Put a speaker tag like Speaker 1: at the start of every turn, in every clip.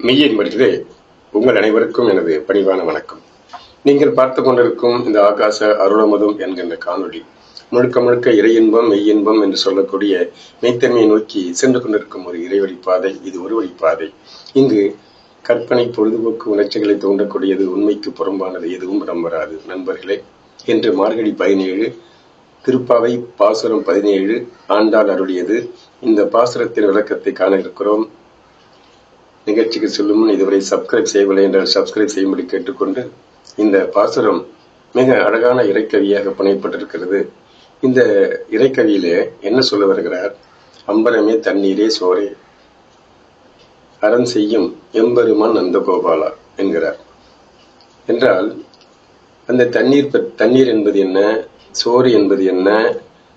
Speaker 1: மெய்யின் மடிகளே உங்கள் அனைவருக்கும் எனது பணிவான வணக்கம். நீங்கள் பார்த்து கொண்டிருக்கும் இந்த ஆகாச அருளமதும் என்கின்ற காணொளி முழுக்க முழுக்க இறையின்பம் மெய்யின்பம் என்று சொல்லக்கூடிய மெய்த்தன்மையை நோக்கி சென்று கொண்டிருக்கும் ஒரு இறைவழி பாதை இது ஒரு வழிப்பாதை பாதை. இங்கு கற்பனை பொழுதுபோக்கு உணர்ச்சிகளை தூண்டக்கூடியது உண்மைக்கு புறம்பானது எதுவும் இடம் வராது நண்பர்களே இன்று மார்கழி பதினேழு திருப்பாவை பாசுரம் பதினேழு ஆண்டாள் அருளியது. இந்த பாசுரத்தின் விளக்கத்தை காண இருக்கிறோம். நிகழ்ச்சிக்கு செல்லும் முன் இதுவரை சப்ஸ்கிரைப் செய்யவில்லை என்றால் சப்ஸ்கிரைப் செய்யும்படி கேட்டுக்கொண்டு இந்த பாசுரம் மிக அழகான இறைக்கவியாக புனையப்பட்டிருக்கிறது. இந்த இறைக்கவியிலே என்ன சொல்ல வருகிறார்? அம்பரமே தண்ணீரே சோரே அறம் செய்யும் எம்பெருமான் நந்தகோபாலா என்கிறார். என்றால் அந்த தண்ணீர் தண்ணீர் என்பது என்ன? சோறு என்பது என்ன?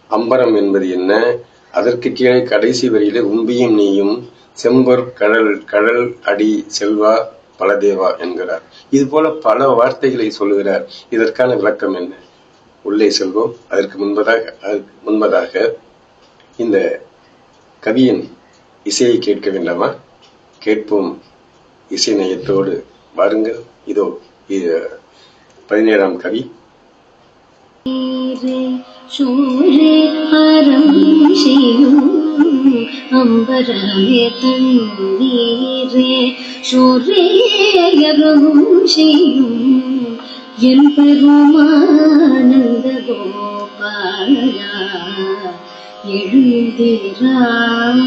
Speaker 1: அம்பரம் என்பது என்ன? அதற்கு கீழே கடைசி வரியிலே உம்பியும் நீயும் செம்பர் கடல் கடல் அடி செல்வா பலதேவா என்கிறார். இது போல பல வார்த்தைகளை சொல்லுகிறார். இதற்கான விளக்கம் என்ன? உள்ளே செல்வோம். அதற்கு முன்பதாக அதற்கு முன்பதாக இந்த கவியின் இசையை கேட்க வேண்டாமா? கேட்போம். இசை நயத்தோடு வாருங்கள். இதோ இது பதினேழாம் கவி.
Speaker 2: சூரே அறம் செய்யும் அம்பரமே தண்ணீரே சூரே செய்யும் என் பெருமானந்த கோபாலா எழுந்திராய்.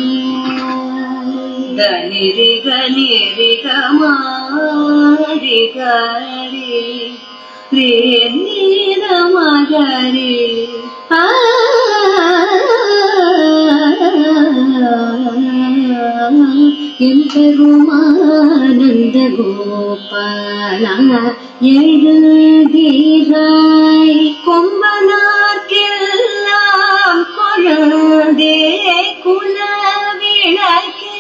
Speaker 2: நிறிக நிறிக கமாரி கரி ரே நீர மகரி ஆ என் பெருமானந்த கோபாலா எழுதீராய் கொம்பனார்க்கெல்லாம் கொழுந்தே குலவிளக்கே.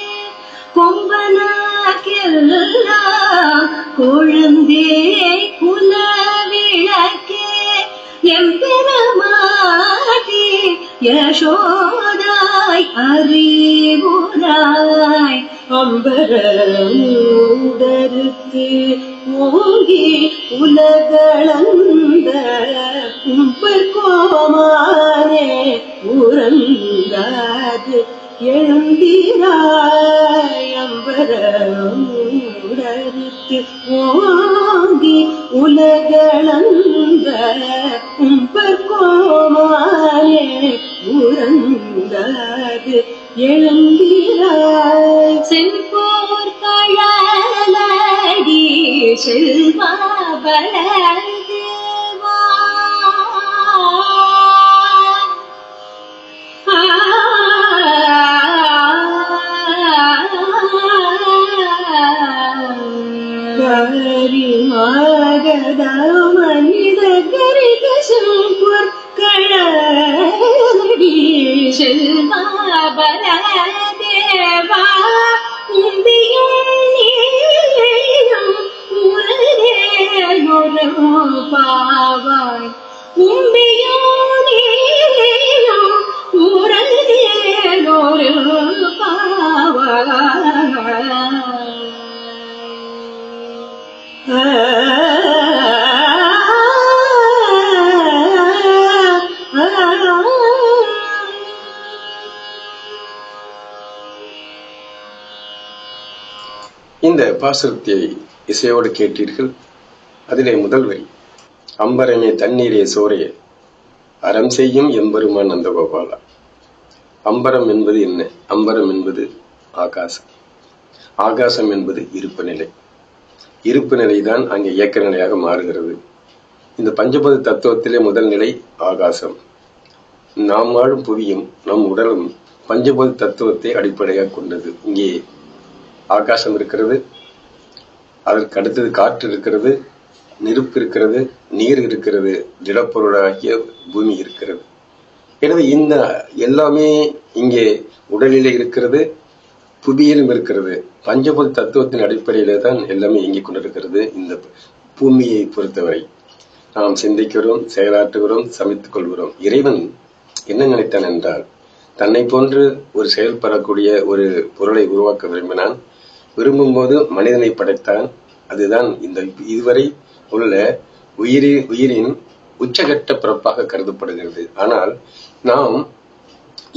Speaker 2: கொம்பனார்க்கெல்லாம் கொழுந்தே குலவிளக்கே. எம்பெருமாட்டி யசோதாய் அறிவுராய் அம்பரமுடருக்கு ஓங்கி உலகளந்த கும்பர் கோமானே உறங்காது. எழுந்திராய் அம்பரமுடருக்கு ஓங்கி உலகளந்த கும்பர் கோமா உறங்காது எழுந்திராய் செம்போர் கழலடி செல்வா பலதேவா மனித கரிக கழலடி செல்வா பலதேவா உம்பியும் நீயும் உலகே பாவாய். உம்பியும் நீயும் உலகே
Speaker 1: இந்த பாசுரத்தை இசையோடு கேட்டீர்கள். அதிலே முதல் வரி அம்பரமே தண்ணீரே சோரே அறம் செய்யும் எம்பெருமான் அந்த கோபாலா அம்பரம் என்பது என்ன? அம்பரம் என்பது ஆகாசம். ஆகாசம் என்பது இருப்பு நிலை. இருப்பு நிலைதான் அங்கே இயக்க நிலையாக மாறுகிறது. இந்த பஞ்சபத தத்துவத்திலே முதல் நிலை ஆகாசம். நாம் வாழும் புவியும் நம் உடலும் பஞ்சபத தத்துவத்தை அடிப்படையாக கொண்டது. இங்கே ஆகாசம் இருக்கிறது அதற்கு அடுத்தது காற்று இருக்கிறது நெருப்பு இருக்கிறது நீர் இருக்கிறது திடப்பொருளாகிய பூமி இருக்கிறது. எனவே இந்த எல்லாமே இங்கே உடலிலே இருக்கிறது புவியிலும் இருக்கிறது. பஞ்சபூத தத்துவத்தின் அடிப்படையிலே தான் எல்லாமே இயங்கிக் கொண்டிருக்கிறது இந்த பூமியை பொறுத்தவரை. நாம் சிந்திக்கிறோம் செயலாற்றுகிறோம் சமைத்துக் கொள்கிறோம். இறைவன் என்ன நினைத்தான் என்றால் தன்னை போன்று ஒரு செயல்படக்கூடிய ஒரு பொருளை உருவாக்க விரும்பினான் விரும்பும்போது மனிதனை படைத்தான். அதுதான் இந்த இதுவரை உள்ள உயிரி உயிரின் உச்சகட்ட பிறப்பாக கருதப்படுகிறது. ஆனால் நாம்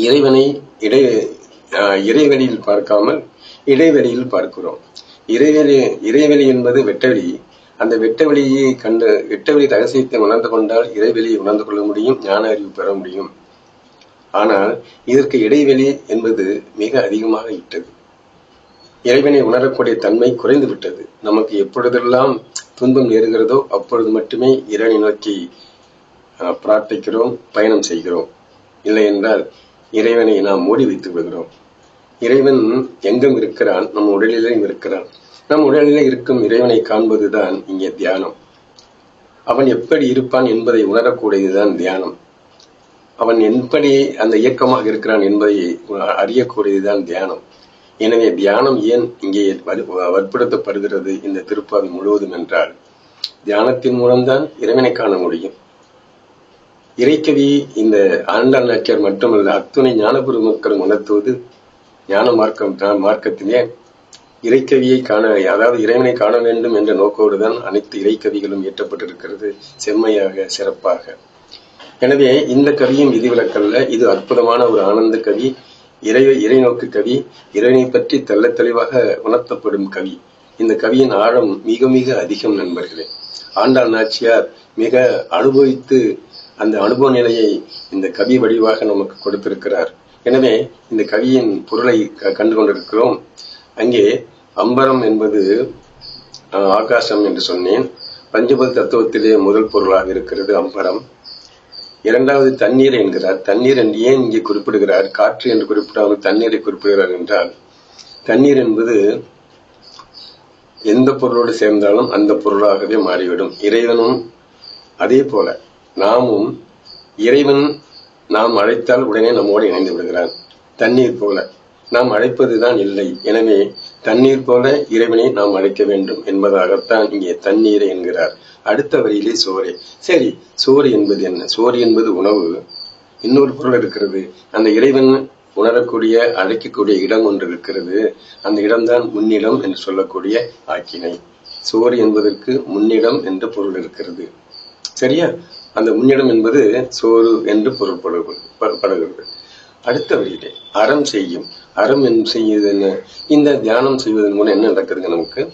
Speaker 1: இறைவனை இடை இறைவெளியில் பார்க்காமல் இடைவெளியில் பார்க்கிறோம். இறைவெளி இறைவெளி என்பது வெட்டவெளி. அந்த வெட்டவெளியை கண்டு வெட்டவெளி ரகசியத்தை உணர்ந்து கொண்டால் இறைவெளியை உணர்ந்து கொள்ள முடியும் ஞான அறிவு பெற முடியும். ஆனால் இதற்கு இடைவெளி என்பது மிக அதிகமாக இட்டது. இறைவனை உணரக்கூடிய தன்மை குறைந்து விட்டது நமக்கு எப்பொழுதெல்லாம் துன்பம் நேருகிறதோ அப்பொழுது மட்டுமே இறைவனை நோக்கி பிரார்த்திக்கிறோம் பயணம் செய்கிறோம். இல்லை என்றால் இறைவனை நாம் மூடி வைத்து விடுகிறோம். இறைவன் எங்கும் இருக்கிறான் நம் உடலிலும் இருக்கிறான். நம் உடலிலே இருக்கும் இறைவனை காண்பதுதான் இங்கே தியானம். அவன் எப்படி இருப்பான் என்பதை உணரக்கூடியதுதான் தியானம். அவன் எப்படி அந்த இயக்கமாக இருக்கிறான் என்பதை அறியக்கூடியதுதான் தியானம். எனவே தியானம் ஏன் இங்கே வலு- வற்புறுத்தப்படுகிறது இந்த திருப்பாவி முழுவதும் என்றால் தியானத்தின் மூலம்தான் இறைவனை காண முடியும். இறைக்கவி இந்த ஆண்டாள் நாச்சியார் மட்டுமல்ல அத்துணை ஞானபுரி மக்களும் உணர்த்துவது ஞான மார்க்கம் மார்க்கத்திலே இறைக்கவியை காண அதாவது இறைவனை காண வேண்டும் என்ற நோக்கோடுதான் அனைத்து இறைக்கவிகளும் இயற்றப்பட்டிருக்கிறது செம்மையாக சிறப்பாக. எனவே இந்த கவியும் விதிவிலக்கல்ல இது அற்புதமான ஒரு ஆனந்த கவி. இறை நோக்கு கவி இறைவனை பற்றி தெல்ல தெளிவாக உணர்த்தப்படும் கவி. இந்த கவியின் ஆழம் மிக மிக அதிகம் நண்பர்களே. ஆண்டாள் நாச்சியார் மிக அனுபவித்து அந்த அனுபவ நிலையை இந்த கவி வடிவாக நமக்கு கொடுத்திருக்கிறார். எனவே இந்த கவியின் பொருளை க- கண்டு கொண்டிருக்கிறோம் அங்கே அம்பரம் என்பது ஆஹ், ஆகாசம் என்று சொன்னேன். பஞ்சபத தத்துவத்திலே முதல் பொருளாக இருக்கிறது அம்பரம். இரண்டாவது தண்ணீர் என்கிறார். தண்ணீர் என்று ஏன் இங்கே குறிப்பிடுகிறார்? காற்று என்று குறிப்பிடாமல் தண்ணீரை குறிப்பிடுகிறார் என்றால் தண்ணீர் என்பது எந்த பொருளோடு சேர்ந்தாலும் அந்த பொருளாகவே மாறிவிடும். இறைவனும் அதே போல நாமும் இறைவன் நாம் அழைத்தால் உடனே நம்மோடு இணைந்து விடுகிறான். தண்ணீர் போல நாம் அழைப்பதுதான் இல்லை. எனவே தண்ணீர் போல இறைவனை நாம் அழைக்க வேண்டும் என்பதாகத்தான் இங்கே தண்ணீரை என்கிறார். அடுத்த வரியிலே சோறு. சரி சோறு என்பது என்ன? சோறு என்பது உணவு. இன்னொரு பொருள் இருக்கிறது. அந்த இறைவன் உணரக்கூடிய அழைக்கக்கூடிய இடம் ஒன்று இருக்கிறது. அந்த இடம்தான் முன்னிடம் என்று சொல்லக்கூடிய ஆக்கினை. சோறு என்பதற்கு முன்னிடம் என்ற பொருள் இருக்கிறது. சரியா? அந்த முன்னிடம் என்பது சோறு என்று பொருள்படுகிறது படுகிறது. அடுத்தவர்களே அறம் செய்யும். அறம் என் செய்வது என்ன? இந்த தியானம் செய்வதன் மூலம் என்ன நடக்குதுங்க நமக்கு?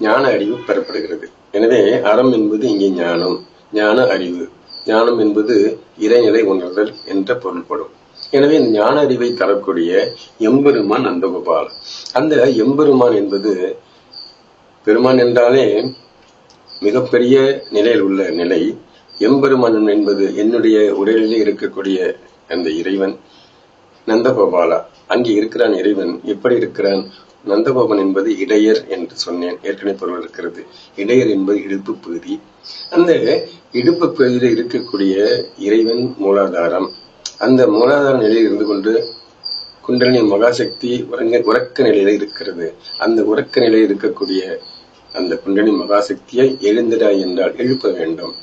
Speaker 1: ஞான அறிவு பெறப்படுகிறது. எனவே அறம் என்பது இங்கே ஞானம். ஞான அறிவு. ஞானம் என்பது இறைநிலை உணர்தல் என்ற பொருள்படும். எனவே இந்த ஞான அறிவை தரக்கூடிய எம்பெருமான் நந்தகோபால். அந்த எம்பெருமான் என்பது பெருமான் என்றாலே மிகப்பெரிய நிலையில் உள்ள நிலை. எம்பெருமான் என்பது என்னுடைய உடலிலே இருக்கக்கூடிய அந்த இறைவன். நந்தகோபாலா அங்கே இருக்கிறான் இறைவன். எப்படி இருக்கிறான்? நந்தகோபன் என்பது இடையர் என்று சொன்னேன். ஏற்கனவே பொருள் இருக்கிறது. இடையர் என்பது இடுப்பு பகுதி. அந்த இடுப்பு பகுதியில் இருக்கக்கூடிய இறைவன் மூலாதாரம். அந்த மூலாதார நிலையில் இருந்து கொண்டு குண்டலினி மகாசக்தி உறங்க உறக்க நிலையில இருக்கிறது. அந்த உறக்க நிலையில் இருக்கக்கூடிய அந்த குண்டலினி மகாசக்தியை எழுந்திடா என்றால் எழுப்ப வேண்டும்.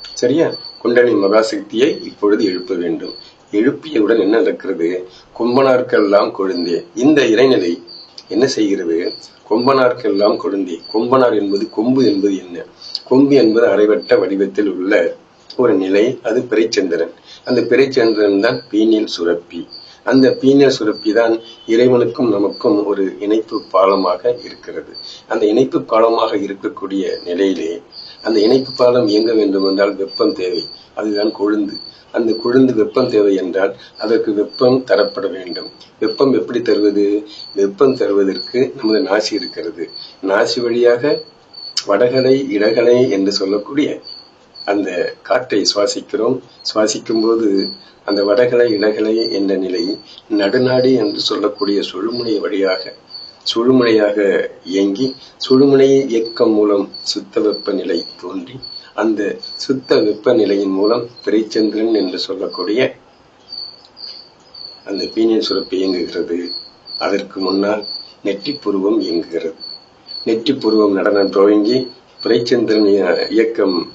Speaker 1: சரியா? குண்டலினி மகாசக்தியை இப்பொழுது எழுப்ப வேண்டும். எழுப்பியவுடன் என்ன நடக்கிறது? கொம்பனார்க்கெல்லாம் கொழுந்தே. இந்த இறைநிலை என்ன செய்கிறது? கொம்பனார்க்கெல்லாம் கொழுந்தே. கொம்பனார் என்பது கொம்பு என்பது என்ன? கொம்பு என்பது அரைவட்ட வடிவத்தில் உள்ள ஒரு நிலை அது பிறைச்சந்திரன். அந்த பிறைச்சந்திரன் தான் பீனில் சுரப்பி. அந்த பீனியல் சுரப்பி தான் இறைவனுக்கும் நமக்கும் ஒரு இணைப்பு பாலமாக இருக்கிறது. அந்த இணைப்பு பாலமாக இருக்கக்கூடிய நிலையிலே அந்த இணைப்பு பாலம் இயங்க வேண்டும் என்றால் வெப்பம் தேவை. அதுதான் கொழுந்து. அந்த கொழுந்து வெப்பம் தேவை என்றால் அதற்கு வெப்பம் தரப்பட வேண்டும். வெப்பம் எப்படி தருவது? வெப்பம் தருவதற்கு நமது நாசி இருக்கிறது. நாசி வழியாக வடகலை இடகலை என்று சொல்லக்கூடிய அந்த காற்றை சுவாசிக்கிறோம். சுவாசிக்கும் போது அந்த வடகலை இடகலை என்ற நிலை நடுநாடி என்று சொல்லக்கூடிய சுழுமுனை வழியாக சுழுமுனையாக இயங்கி சுழுமுனை இயக்கம் மூலம் சுத்த வெப்பநிலை தோன்றி அந்த சுத்த வெப்பநிலையின் மூலம் பிரைச்சந்திரன் என்று சொல்லக்கூடிய அந்த பீனியன் சுரப்பு இயங்குகிறது. அதற்கு முன்னால் நெற்றிப்புருவம் இயங்குகிறது. நெற்றிப்புருவம் நடனம் துவங்கி பிரைச்சந்திரன் இயக்கம்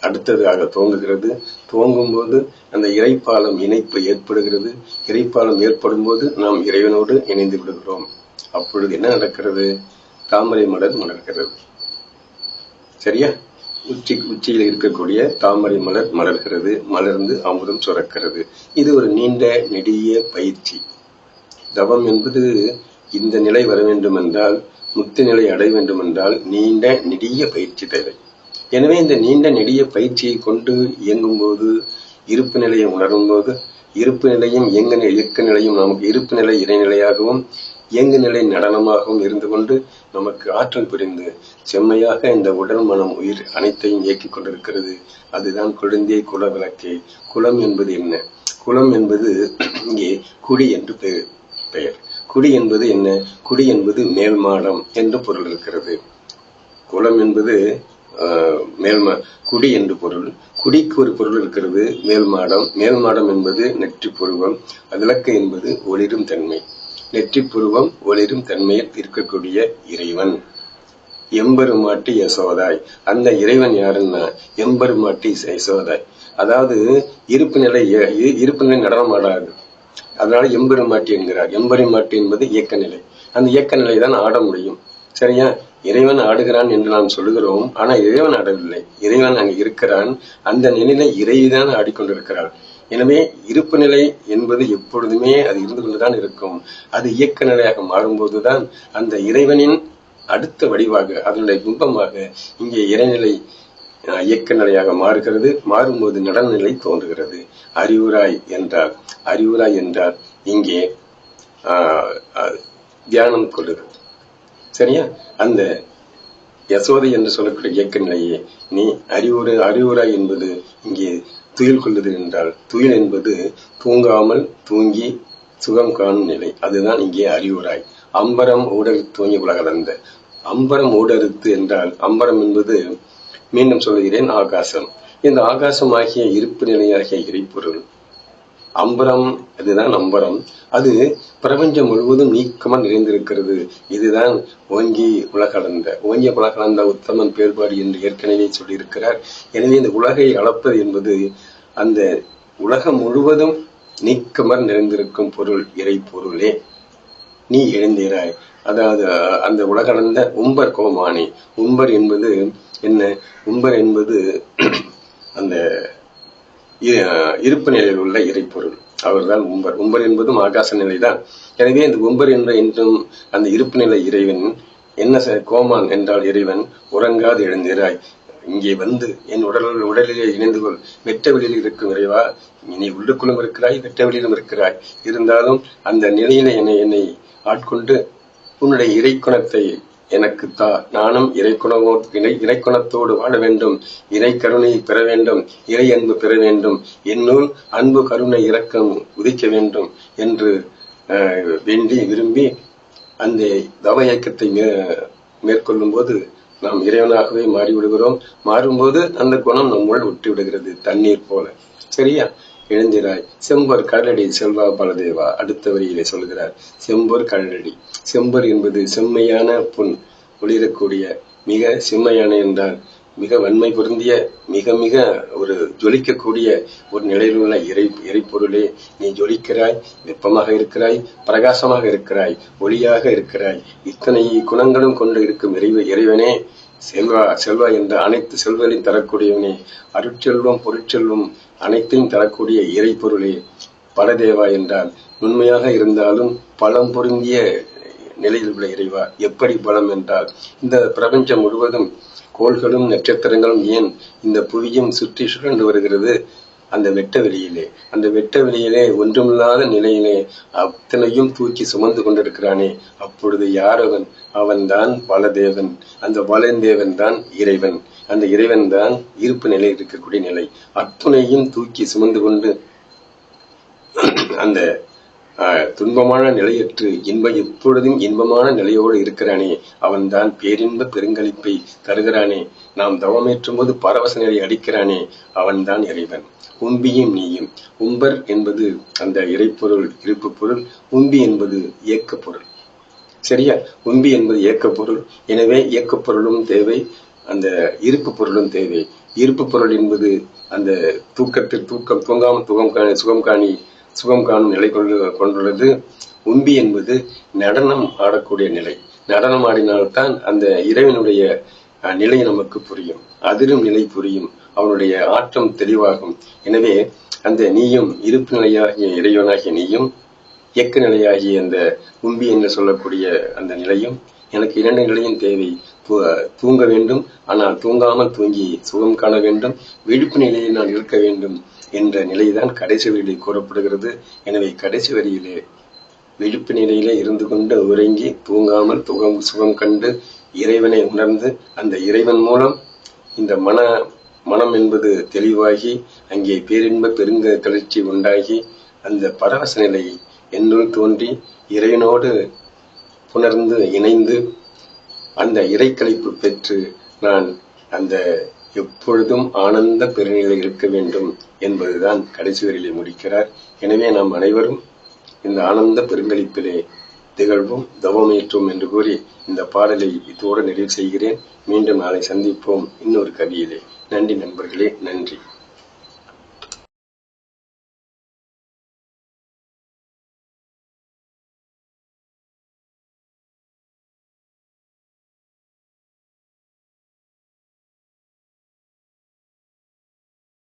Speaker 1: அடுத்ததாக துவங்குகிறது. துவங்கும் போது அந்த இறைப்பாலம் இணைப்பு ஏற்படுகிறது. இறைப்பாலம் ஏற்படும் போது நாம் இறைவனோடு இணைந்து விடுகிறோம். அப்பொழுது என்ன நடக்கிறது? தாமரை மலர் மலர்கிறது. சரியா? உச்சி உச்சியில் இருக்கக்கூடிய தாமரை மலர் மலர்கிறது. மலர்ந்து அமுதம் சுரக்கிறது. இது ஒரு நீண்ட நெடிய பயிற்சி. தவம் என்பது இந்த நிலை வர வேண்டும் என்றால் முத்து நிலை அடைய வேண்டும் என்றால் நீண்ட நெடிய பயிற்சி தேவை. எனவே இந்த நீண்ட நெடிய பயிற்சியை கொண்டு இயங்கும் போது இருப்பு நிலையை உணரும் போது இருப்பு நிலையும் இயங்க இயக்க நிலையும் நமக்கு இருப்பு நிலை இறைநிலையாகவும் இயங்கு நிலை நடனமாகவும் இருந்து கொண்டு நமக்கு ஆற்றல் புரிந்து செம்மையாக இந்த உடல் மனம் உயிர் அனைத்தையும் இயக்கிக் கொண்டிருக்கிறது. அதுதான் குழந்தை குல விளக்கே. குலம் என்பது என்ன? குலம் என்பது இங்கே குடி என்று பெயர் பெயர். குடி என்பது என்ன? குடி என்பது மேல் மாடம் என்று பொருள் இருக்கிறது. குலம் என்பது ஆஹ், குடி என்று பொருள். குடிக்கு ஒரு பொருள் இருக்கிறது மேல் மாடம். மேல் மாடம் என்பது நெற்றி புருவம். விளக்கு என்பது ஒளிரும் தன்மை. நெற்றி புருவம் ஒளிரும் தன்மையில் இருக்கக்கூடிய இறைவன். எம்பெருமாட்டி யசோதாய். அந்த இறைவன் யாருன்னா எம்பெருமாட்டி யசோதாய். அதாவது இருப்பு நிலை இருப்பு நிலை நடனமாடாது. அதனால எம்பெருமாட்டி என்கிறார். எம்பெருமாட்டி என்பது இயக்க நிலை. அந்த இயக்க நிலை தான் ஆட முடியும். சரியா? இறைவன் ஆடுகிறான் என்று நாம் சொல்லுகிறோம். ஆனா இறைவன் ஆடவில்லை. இறைவன் அங்கு இருக்கிறான். அந்த நிலையில இறைதான் ஆடிக்கொண்டிருக்கிறான் எனவே இருப்பு நிலை என்பது எப்பொழுதுமே அது இருந்து கொண்டுதான் இருக்கும். அது இயக்க நிலையாக மாறும்போதுதான் அந்த இறைவனின் அடுத்த வடிவாக அதனுடைய பிம்பமாக இங்கே இறைநிலை இயக்க நிலையாக மாறுகிறது. மாறும்போது நடனநிலை தோன்றுகிறது. அறிவுராய் என்றால் அறிவுராய் என்றால் இங்கே ஆஹ், தியானம் கொள்ளுகிறது. சரியா? அந்த யசோதை என்று சொல்லக்கூடிய இயக்க நிலையே. நீ அறிவுரை அறிவுராய் என்பது இங்கே துயில் கொள்ளுதல் என்றால் துயில் என்பது தூங்காமல் தூங்கி சுகம் காணும் நிலை. அதுதான் இங்கே அறிவுராய் அம்பரம் ஊடறு தூங்கி உலகலந்த அம்பரம் ஊடறுத்து என்றால் அம்பரம் என்பது மீண்டும் சொல்கிறேன் ஆகாசம். இந்த ஆகாசமாகிய இருப்பு நிலையாகிய இறைப்பொருள் அம்பரம் அதுதான் அம்பரம் அது பிரபஞ்சம் முழுவதும் நீக்கமா நிறைந்திருக்கிறது. இதுதான் ஓங்கி உலகளந்த ஓங்கிய உலகளந்த உத்தமன் பேர்பாடு என்று ஏற்கனவே சொல்லியிருக்கிறார். எனவே இந்த உலகை அளப்பது என்பது அந்த உலகம் முழுவதும் நீக்கமர் நிறைந்திருக்கும் பொருள் இறை பொருளே. நீ எழுந்தீராய் அதாவது அந்த உலகளந்த உம்பர் கோமானி. உம்பர் என்பது என்ன? உம்பர் என்பது அந்த இருப்பு நிலையில் உள்ள இறைப்பொருள் அவர்தான் உம்பர். உம்பர் என்பதும் ஆகாச நிலைதான். எனவே இந்த உம்பர் என்ற என்றும் அந்த இருப்பு நிலை இறைவன் என்ன செ- கோமான் என்றால் இறைவன் உறங்காது எழுந்திராய் இங்கே வந்து என் உடல் உடலிலே இணைந்து கொள். வெட்ட வெளியில் இருக்கும் இறைவா நீ உள்ளுக்குள்ளும் இருக்கிறாய் வெட்ட வெளியிலும் இருக்கிறாய். இருந்தாலும் அந்த நிலையில என்னை என்னை ஆட்கொண்டு உன்னுடைய இறைக்குணத்தை எனக்கு தா நானும் இறைக்குணமோ இணை இறைக்குணத்தோடு வாழ வேண்டும். இறை கருணை பெற வேண்டும். இறை அன்பு பெற வேண்டும். என்னுள் அன்பு கருணை இரக்கம் உதிக்க வேண்டும் என்று அஹ், வேண்டி விரும்பி அந்த தவ இயக்கத்தை மே- மேற்கொள்ளும் போது நாம் இறைவனாகவே மாறிவிடுகிறோம். மாறும்போது அந்த குணம் நம்முள் விட்டு விடுகிறது தண்ணீர் போல. சரியா? எழுந்திராய். செம்பர் கடலடி செல்வா பலதேவா அடுத்த வரியிலே சொல்கிறார் செம்பர் கடலடி. செம்பர் என்பது செம்மையான பொன் ஒளிரக்கூடிய மிக செம்மையான என்றால் மிக வன்மை பொருந்திய மிக மிக ஒரு ஜொலிக்கக்கூடிய ஒரு நிலையில் உள்ள இறை இறைப்பொருளே. நீ ஜொலிக்கிறாய் வெப்பமாக இருக்கிறாய் பிரகாசமாக இருக்கிறாய் ஒளியாக இருக்கிறாய். இத்தனை குணங்களும் கொண்டு இருக்கும் இறைவ இறைவனே. செல்வா செல்வா என்ற அனைத்து செல்வங்களையும் தரக்கூடியவனே. அருட்செல்வம் பொருட்செல்வம் அனைத்தையும் தரக்கூடிய இறைப்பொருளே. பலதேவா என்றால் உண்மையாக இருந்தாலும் பலம் பொருந்திய நிலையில் உள்ள இறைவா. எப்படி பலம் என்றால் இந்த பிரபஞ்சம் முழுவதும் கோள்களும் நட்சத்திரங்களும் ஏன் இந்த புவியும் சுற்றி சுழன்று வருகிறது? அந்த வெட்ட வெளியிலே அந்த வெட்ட வெளியிலே ஒன்றுமில்லாத நிலையிலே அத்தனையும் தூக்கி சுமந்து கொண்டிருக்கிறானே. அப்பொழுது யார் அவன் அவன்தான் பலதேவன். அந்த பலந்தேவன் தான் இறைவன். அந்த இறைவன் தான் இருப்பு நிலை இருக்கக்கூடிய நிலை. அத்துணையும் தூக்கி சுமந்து கொண்டு அந்த ஆஹ், துன்பமான நிலையற்று இன்பம் எப்பொழுதும் இன்பமான நிலையோடு இருக்கிறானே. அவன்தான் பேரின்ப பெருங்களிப்பை தருகிறானே. நாம் தவமேற்றும் போது பரவச நிலை அடிக்கிறானே. அவன்தான் இறைவன். உம்பியும் நீயும். உம்பர் என்பது அந்த இறைப்பொருள் இருப்பு பொருள் உம்பி என்பது இயக்க பொருள் சரியா? உம்பி என்பது இயக்க பொருள் எனவே இயக்க பொருளும் தேவை அந்த இருப்பு பொருளும் தேவை. இருப்பு பொருள் என்பது அந்த தூக்கத்தில் தூக்கம் தூங்காமல் தூக்கம் காணி சுகம் காணி சுகம் காணும் நிலை கொண்டு கொண்டுள்ளது. உம்பி என்பது நடனம் ஆடக்கூடிய நிலை. நடனம் ஆடினால்தான் அந்த இறைவனுடைய நிலை நமக்கு புரியும். அதிரும் நிலை புரியும். அவனுடைய ஆற்றம் தெளிவாகும். எனவே அந்த நீயும் இருப்பு நிலையாகிய இறைவனாகிய நீயும் இயக்க நிலையாகிய அந்த உம்பி என்று சொல்லக்கூடிய அந்த நிலையும் எனக்கு இரண்டு நிலையும் தேவை. தூ- தூங்க வேண்டும் ஆனால் தூங்காமல் தூங்கி சுகம் காண வேண்டும் விழிப்பு நிலையில் நான் இருக்க வேண்டும் என்ற நிலைதான் கடைசி வரியிலே கூறப்படுகிறது. எனவே கடைசி வரியிலே விழிப்பு நிலையிலே இருந்து கொண்டு உறங்கி தூங்காமல் துகம் சுகம் கண்டு இறைவனை உணர்ந்து அந்த இறைவன் மூலம் இந்த மன மனம் என்பது தெளிவாகி அங்கே பேரின்ப பெருங்க கிளர்ச்சி உண்டாகி அந்த பரவச நிலை என்னுள் தோன்றி இறைவனோடு புணர்ந்து இணைந்து அந்த இறைக்களிப்பு பெற்று நான் அந்த எப்பொழுதும் ஆனந்த பெருநிலை இருக்க வேண்டும் என்பதுதான் கடைசி வரியிலே முடிக்கிறார். எனவே நாம் அனைவரும் இந்த ஆனந்த பெருங்களிப்பிலே திகழ்வோம் தவமேற்றோம் என்று கூறி இந்த பாடலை இதோடு நிறைவு செய்கிறேன். மீண்டும் நாளை சந்திப்போம். இன்னொரு கவியிலே. நன்றி நண்பர்களே நன்றி.